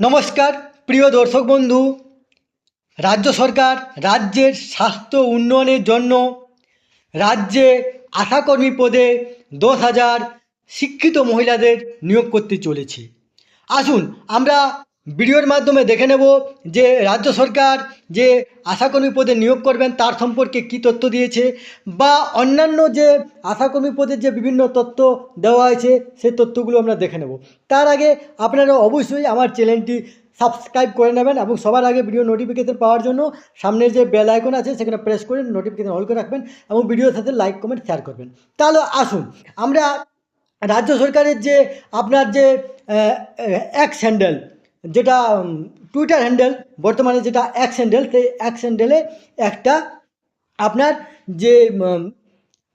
নমস্কার, প্রিয় দর্শক বন্ধু। রাজ্য সরকার রাজ্যের স্বাস্থ্য উন্নয়নের জন্য রাজ্যে আশাকর্মী পদে দশ হাজার শিক্ষিত মহিলাদের নিয়োগ করতে চলেছে। আসুন, আমরা ভিডিওর মাধ্যমে দেখে নেব যে রাজ্য সরকার যে আশাকর্মী পদে নিয়োগ করবেন তার সম্পর্কে কী তথ্য দিয়েছে বা অন্যান্য যে আশাকর্মী পদের যে বিভিন্ন তথ্য দেওয়া হয়েছে সেই তথ্যগুলো আমরা দেখে নেব। তার আগে আপনারা অবশ্যই আমার চ্যানেলটি সাবস্ক্রাইব করে নেবেন এবং সবার আগে ভিডিও নোটিফিকেশন পাওয়ার জন্য সামনের যে বেল আইকন আছে সেখানে প্রেস করে নোটিফিকেশন অল করে রাখবেন এবং ভিডিওর সাথে লাইক, কমেন্ট, শেয়ার করবেন। তাহলে আসুন, আমরা রাজ্য সরকারের যে আপনার যে এক হ্যান্ডেল যেটা টুইটার হ্যান্ডেল বর্তমানে যেটা এক্স হ্যান্ডেল সেই এক্স হ্যান্ডেলে একটা আপনার যে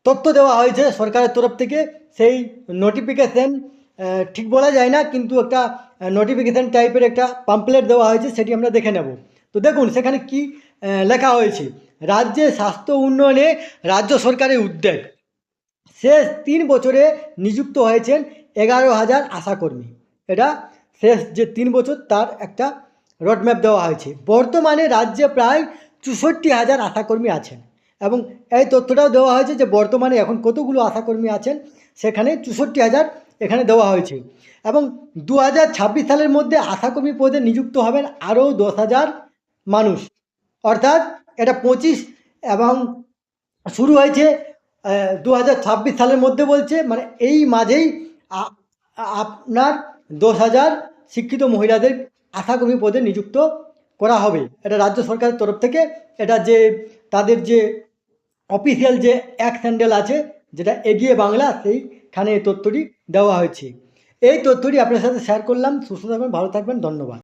তথ্য দেওয়া হয়েছে সরকারের তরফ থেকে, সেই নোটিফিকেশন ঠিক বলা যায় না, কিন্তু একটা নোটিফিকেশন টাইপের একটা পাম্পলেট দেওয়া হয়েছে, সেটি আমরা দেখে নেব। তো দেখুন, সেখানে কি লেখা হয়েছে, রাজ্যে স্বাস্থ্য উন্নয়নে রাজ্য সরকারের উদ্যোগ। শেষ তিন বছরে নিযুক্ত হয়েছেন এগারো হাজার আশাকর্মী। এটা শেষ যে তিন বছর তার একটা রোডম্যাপ দেওয়া হয়েছে। বর্তমানে রাজ্যে প্রায় চৌষট্টি হাজার আশাকর্মী আছেন এবং এই তথ্যটাও দেওয়া হয়েছে যে বর্তমানে এখন কতগুলো আশাকর্মী আছেন সেখানে চৌষট্টি হাজার এখানে দেওয়া হয়েছে এবং দু হাজার ছাব্বিশ সালের মধ্যে আশাকর্মী পদে নিযুক্ত হবেন আরও দশ হাজার মানুষ। অর্থাৎ এটা পঁচিশ এবং শুরু হয়েছে দু হাজার ছাব্বিশ সালের মধ্যে বলছে মানে এই মাঝেই আপনার দশ হাজার শিক্ষিত মহিলাদের আশাকর্মী পদে নিযুক্ত করা হবে। এটা রাজ্য সরকারের তরফ থেকে। এটা যে তাদের যে অফিসিয়াল যে এক স্যান্ডেল আছে, যেটা এগিয়ে বাংলা, সেইখানে এই তথ্যটি দেওয়া হয়েছে। এই তথ্যটি আপনার সাথে শেয়ার করলাম। সুস্থ থাকবেন, ভালো থাকবেন, ধন্যবাদ।